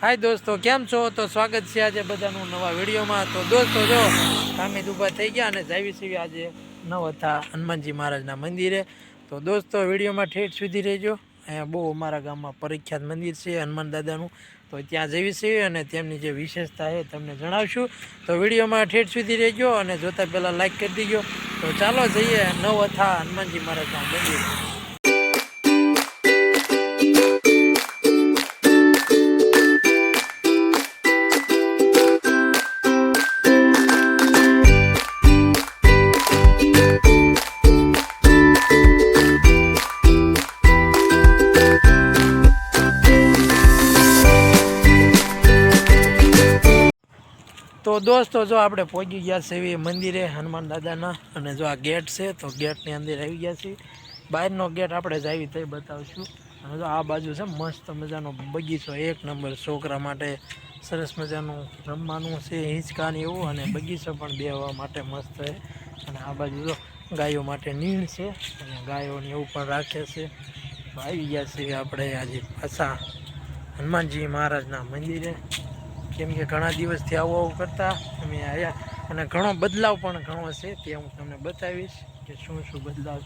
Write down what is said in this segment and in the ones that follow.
હાય દોસ્તો, કેમ છો? તો સ્વાગત છે આજે બધાનું નવા વિડીયોમાં. તો દોસ્તો, જો હામિદ ઊભા થઈ ગયા અને જાવી સીવી આજે નવથા હનુમાનજી મહારાજના મંદિરે. તો દોસ્તો, વિડીયોમાં ઠેઠ સુધી રહેજો. અહીંયા બહુ અમારા ગામમાં પ્રખ્યાત મંદિર છે હનુમાન દાદાનું. તો ત્યાં જવી છીએ અને તેમની જે વિશેષતા છે તમને જણાવશું. તો વિડીયોમાં ઠેઠ સુધી રહેજો અને જોતા પહેલાં લાઈક કરી દીજો. તો ચાલો જઈએ નવ હતા હનુમાનજી મહારાજના મંદિર. તો દોસ્તો, જો આપણે પહોંચી ગયા છે મંદિરે હનુમાન દાદાના અને જો આ ગેટ છે, તો ગેટની અંદર આવી ગયા છીએ. બહારનો ગેટ આપણે જ આવી થઈ બતાવશું. અને જો આ બાજુ છે, મસ્ત મજાનો બગીચો, એક નંબર છોકરા માટે સરસ મજાનું રમવાનું છે હિંચકાની એવું અને બગીચો પણ બેહવા માટે મસ્ત છે. અને આ બાજુ જો ગાયો માટે નીણ છે અને ગાયોને એવું પણ રાખે છે. આવી ગયા છીએ આપણે આજે પાછા હનુમાનજી મહારાજના મંદિરે. કેમ કે ઘણા દિવસથી આવું આવું કરતા અમે આવ્યા અને ઘણો બદલાવ પણ ઘણો છે, તે હું તમને બતાવીશ કે શું શું બદલાવ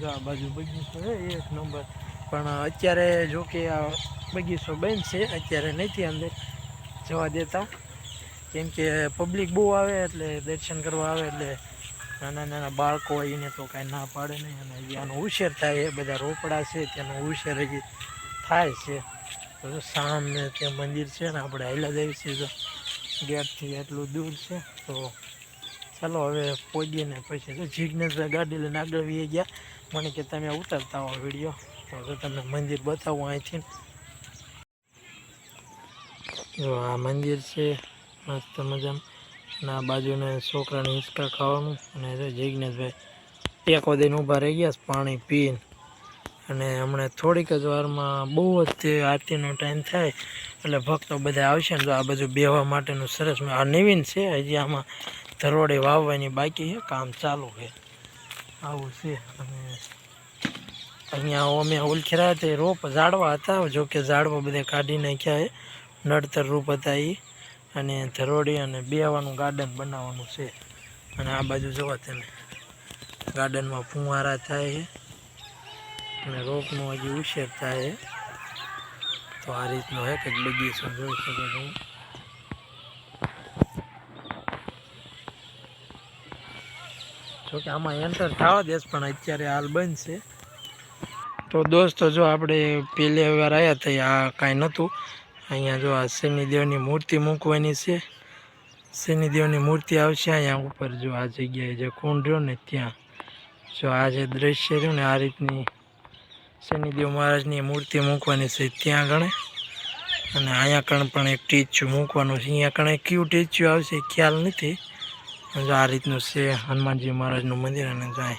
જો આ બાજુ બગીચો છે એક નંબર. પણ અત્યારે જો કે આ બગીચો બંધ છે, અત્યારે નથી અંદર જવા દેતા. કેમ કે પબ્લિક બહુ આવે એટલે દર્શન કરવા આવે એટલે નાના નાના બાળકો હોય એને તો કાંઈ ના પાડે નહીં. અને આનો ઉછેર થાય, એ બધા રોપડા છે, તેનો ઉછેર હજી થાય છે. તો સામે ત્યાં મંદિર છે ને, આપણે હાઈલા જઈએ છીએ તો ગેટથી એટલું દૂર છે, તો ચાલો હવે પહોંચીને પછી તો જીજ્ઞેશભાઈ ગાડી લઈને આગળ વી ગયા. મને કે તમે ઉતારતા હો વીડિયો. તો તમને મંદિર બતાવું અહીંથી. જો આ મંદિર છે, મસ્ત મજામાં અને આ બાજુને છોકરાને હિંચકા ખાવાનું. અને જિજ્ઞેશભાઈ ટેકો દઈને ઊભા રહી ગયા પાણી પીને. અને હમણાં થોડીક જ વારમાં બહુ જ આરતીનો ટાઈમ થાય, એટલે ભક્તો બધા આવશે ને તો આ બધું બેહવા માટેનું સરસ આ નવીન છે, હજી આમાં ધરોડે વાવવાની બાકી છે, કામ ચાલુ છે. આવું છે, અને અહીંયા અમે ઉલખેરા તે રોપ ઝાડવા હતા, જો કે ઝાડવા બધા કાઢી નાખ્યા છે. નડતર રૂપ હતા એ અને ધરોડી અને બેહવાનું ગાર્ડન બનાવવાનું છે. અને આ બાજુ જોવા તમે ગાર્ડનમાં ફુવારા થાય છે. અને રોપનો હજી ઉછેર થાય. તો આ રીતનો હે કંઈક બગીચો જોઈ શકો છો જોકે આમાં એન્ટર થવા દેશ, પણ અત્યારે હાલ છે. તો દોસ્તો, જો આપણે પહેલી વાર આવ્યા હતા આ કાંઈ નહોતું. અહીંયા જો આ શનિદેવની મૂર્તિ મૂકવાની છે. શનિદેવની મૂર્તિ આવશે અહીંયા ઉપર, જો આ જગ્યાએ જે કુંડ રહ્યો ને ત્યાં. જો આ જે દ્રશ્ય રહ્યું ને આ રીતની શનિદેવ મહારાજની મૂર્તિ મૂકવાની છે ત્યાં ગણે. અને અહીંયા કણ પણ એક ટીચ્યુ મૂકવાનું છે. અહીંયા કણે કયું ટીચ્યુ આવશે ખ્યાલ નથી. આ રીતનું છે હનુમાનજી મહારાજનું મંદિર અને જાય.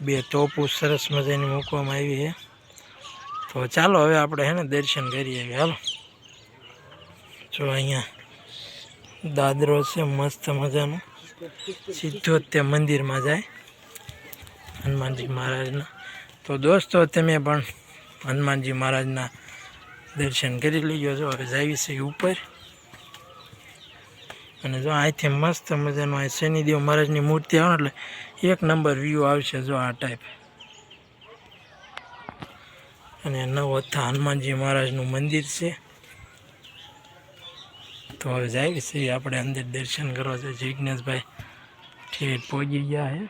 બે તોપુ સરસ મજાની મૂકવામાં આવી છે. તો ચાલો હવે આપણે હે ને દર્શન કરી આવીએ હાલો. જો અહીંયા દાદરો છે મસ્ત મજાનો. સીધો તે મંદિરમાં જાય હનુમાનજી મહારાજના. તો દોસ્તો, તમે પણ હનુમાનજી મહારાજના દર્શન કરી લેજો છો હવે જાવી છે ઉપર. અને જો અહીંથી મસ્ત મજાનો અહીં શનિદેવ મહારાજની મૂર્તિ આવે એટલે એક નંબર વ્યૂ આવશે જો આ ટાઈપ અને નવથા હનુમાનજી મહારાજનું મંદિર છે. તો હવે જાવી છે, આપણે અંદર દર્શન કરવા. છે જિજ્ઞેશભાઈ ઠેઠ પહોંચી ગયા હે.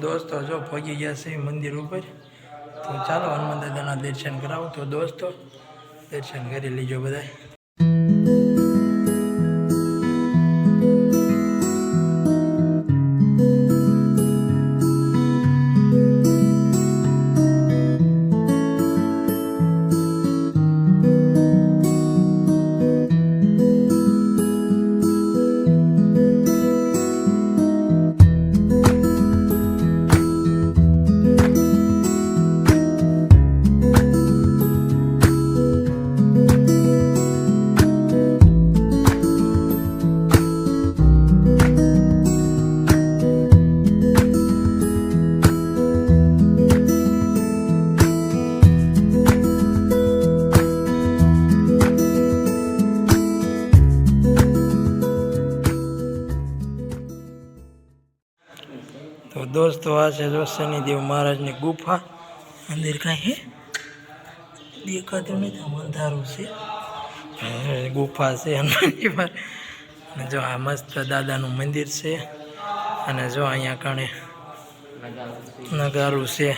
દોસ્તો, જો પહોંચી ગયા છે મંદિર ઉપર, તો ચાલો હનુમાન દાદાના દર્શન કરાવો. તો દોસ્તો, દર્શન કરી લીજો બધાય. દોસ્તો આ છે જો શનિદેવ મહારાજની ગુફા. મંદિર કાંઈ હે? દેખાતું નથી અંધારું છે. ગુફા છે હનુમાનજી અને જો આ મસ્ત દાદાનું મંદિર છે. અને જો અહીંયા કણે નગારું છે.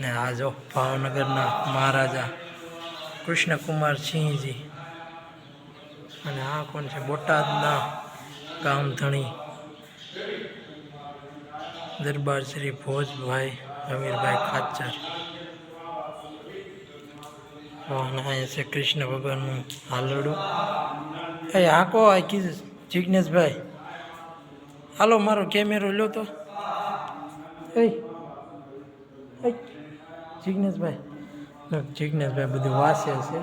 ને આ જો ભાવનગરના મહારાજા કૃષ્ણકુમાર સિંહજી. અને આ કોણ છે? બોટાદના ગામધણી દરબાર શ્રી ભોજભાઈ અમીરભાઈ ખાચર. અહીંયા છે કૃષ્ણ ભગવાનનું હાલડું એ આંકો આ કીધું જિજ્ઞેશભાઈ હાલો, મારો કેમેરો લ્યો તો. એ જિજ્ઞેશભાઈ જિજ્ઞેશભાઈ બધું વાસે છે.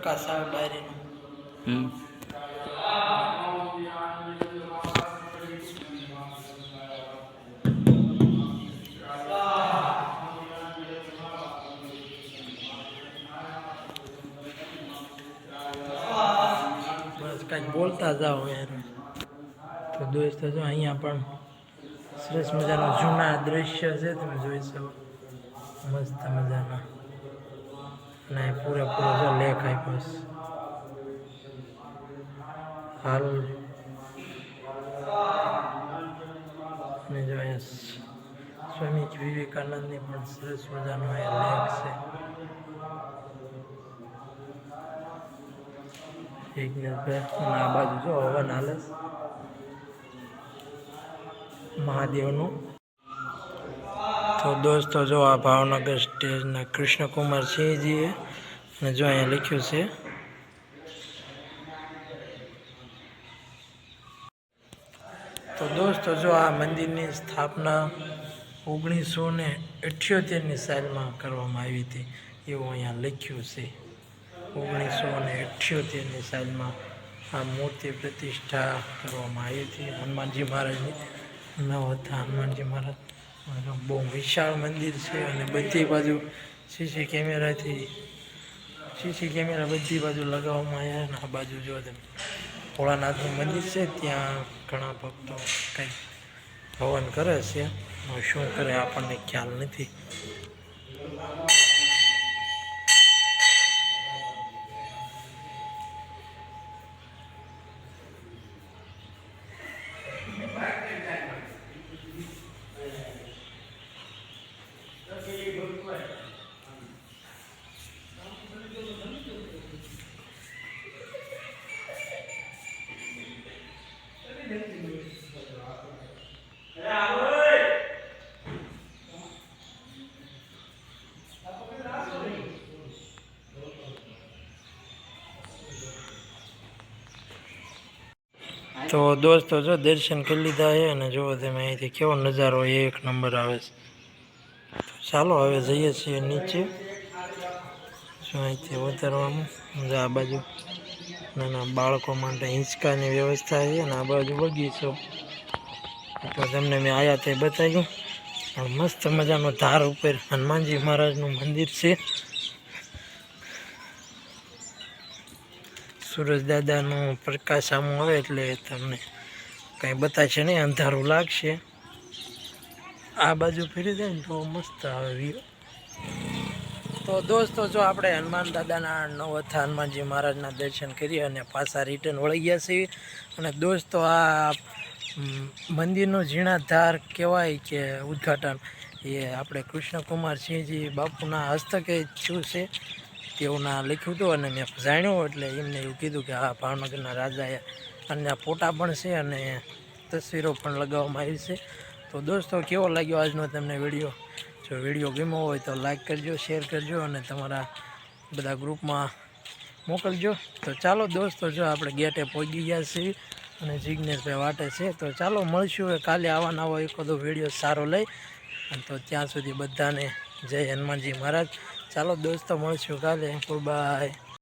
પ્રકાશ આવે ડાયરીનો હમ બસ કાંઈક બોલતા જાઓ યાર તો દોસ્તો જો અહીંયા પણ સરસ મજાના જૂના દ્રશ્ય છે તમે જોઈ શકો મસ્ત મજાના અને પૂરેપૂરો જો લેખ આપ્યો છે. હાલ અને જો સ્વામી વિવેકાનંદની પણ સરસ મજાનો અહીંયા લેખ છે. જિજ્ઞેશભાઈ અને આ બાજુ જો હવન હાલે મહાદેવનું. તો દોસ્તો, જો આ ભાવનગર સ્ટેજના કૃષ્ણકુમાર સિંહજીએ અને જો અહીંયા લખ્યું છે. તો દોસ્તો, જો આ મંદિરની સ્થાપના ઓગણીસો ને અઠ્યોતેરની સાલમાં કરવામાં આવી હતી, એવું અહીંયા લખ્યું છે. ઓગણીસો ને અઠ્યોતેરની સાલમાં આ મૂર્તિ પ્રતિષ્ઠા કરવામાં આવી હતી. હનુમાનજી મહારાજની નવ હતા, હનુમાનજી મહારાજ. બહુ વિશાળ મંદિર છે અને બધી બાજુ સીસી કેમેરાથી સીસી કેમેરા બધી બાજુ લગાવવામાં આવ્યા અને આ બાજુ જો તમે ભોળાનાથનું મંદિર છે, ત્યાં ઘણા ભક્તો કંઈક હવન કરે છે. શું કરે આપણને ખ્યાલ નથી. તો દોસ્તો જો દર્શન કરી લીધા છે અને જુઓ તમે અહીંથી કેવો નજારો એક નંબર આવે છે. ચાલો હવે જઈએ છીએ નીચે. જો અહીંથી ઉતરવાનું આ બાજુ નાના બાળકો માટે હિંચકાની વ્યવસ્થા છે અને આ બાજુ બગીચો. તો તમને મેં આયા તે બતાવ્યું. પણ મસ્ત મજાનો ધાર ઉપર હનુમાનજી મહારાજનું મંદિર છે. સૂરજ દાદાનો પ્રકાશ આમ આવે એટલે તમને કંઈ બતાવશે નહીં, અંધારું લાગશે. આ બાજુ ફેરી જાય ને તો મસ્ત આવે વ્યૂ તો દોસ્તો, જો આપણે હનુમાન દાદાના નવથા હનુમાનજી મહારાજના દર્શન કરી અને પાછા રિટર્ન વળી ગયા છીએ. અને દોસ્તો, આ મંદિરનો ઝીણાધાર કહેવાય કે ઉદ્ઘાટન, એ આપણે કૃષ્ણકુમાર સિંહજી બાપુના હસ્તકે થયું છે. તેઓના લખ્યું હતું અને મેં જાણ્યું એટલે એમને એવું કીધું કે આ ભાવનગરના રાજાએ અને ફોટા પણ છે અને તસવીરો પણ લગાવવામાં આવી છે. તો દોસ્તો, કેવો લાગ્યો આજનો તમને વીડિયો? જો વીડિયો ગમ્યો હોય તો લાઈક કરજો, શેર કરજો અને તમારા બધા ગ્રુપમાં મોકલજો. તો ચાલો દોસ્તો, જો આપણે ગેટે પહોંચી ગયા છીએ અને જિજ્ઞેશભાઈ વાટે છે. તો ચાલો મળશું કાલે આવા નવો બધો વીડિયો સારો લઈ. અને તો ત્યાં સુધી બધાને જય હનુમાનજી મહારાજ. ચાલો દોસ્તો મળશું કાલે. બાય